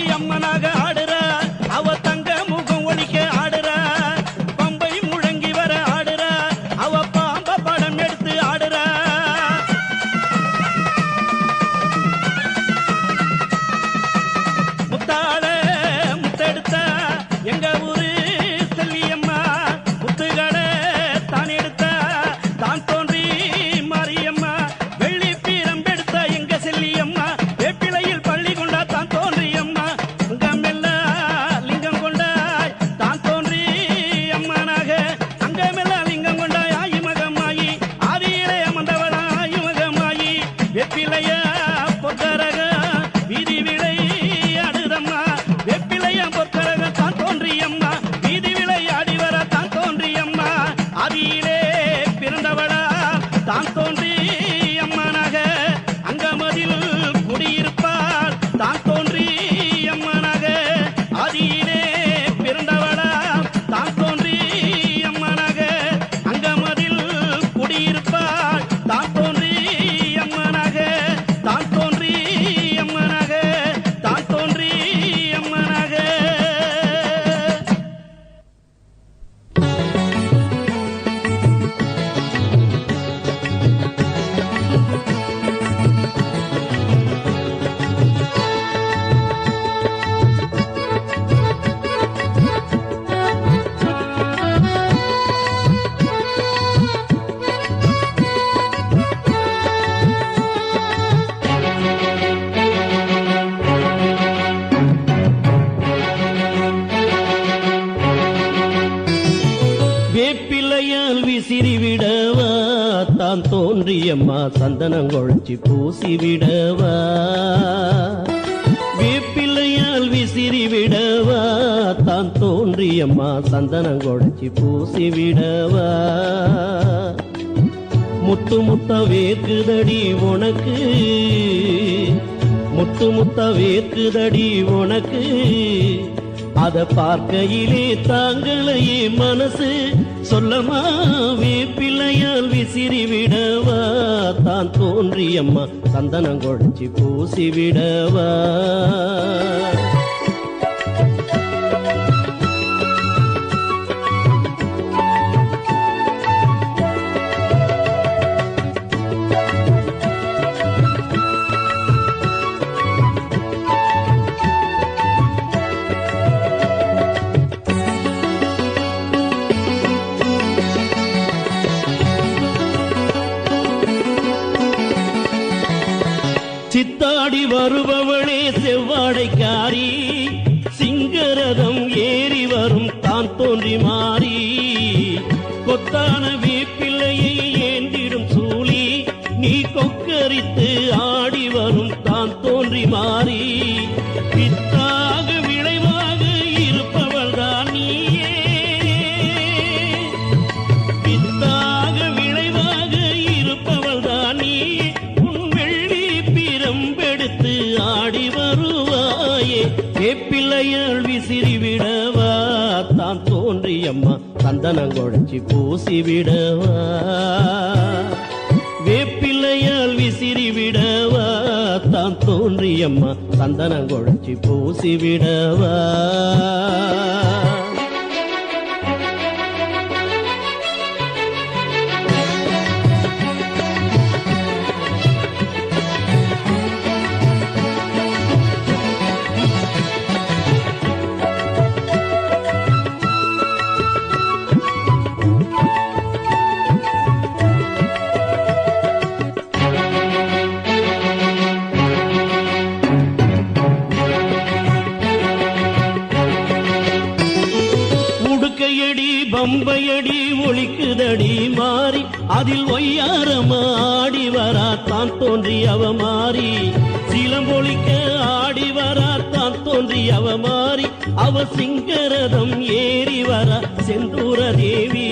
மாரியம்மனாக அம்மா சந்தனம் குழச்சி பூசி விடவா? வேப்பிள்ளையால் விசிறி விடவா? தான் தோன்றியம்மா சந்தனம் குழச்சி பூசி விடவா? முத்து முத்த வேர்க்குதடி உனக்கு? முத்து முத்த வேர்க்குதடி உனக்கு? அத பார்க்கையிலே தாங்களையே மனசு. சொல்லமா வேப்பிள்ளையால் விசிறிவிடவா தான் தோன்றியம்மா சந்தனம் கொழிச்சி பூசி விடவா சித்தாடி வருபவளே செவ்வாடைக்காரி. சிங்கரதம் ஏறி வரும் தான் தோன்றி மாறி. கொத்தான வேப்பிள்ளையை ஏந்திடும் சூழி நீ கொக்கரித்து ஆடி வரும் தான் தோன்றி மாறி. அம்மா சந்தனம் குழைச்சி பூசி விடவா. வேப்பிள்ளையால் விசிறி விடவா. தான் தோன்றியம்மா சந்தனம் குழைச்சி பூசி விடவா. மெல்லிசையடி பம்பையடி ஒழிக்குதடி மாறி அதில் ஒய்யாரமா ஆடி வரா தோன்றி அவ மாறி சிலம்பொழிக்க ஆடி வராத்தான் தோன்றி அவ மாறி அவ சிங்கரதம் ஏறி வரா செந்தூர தேவி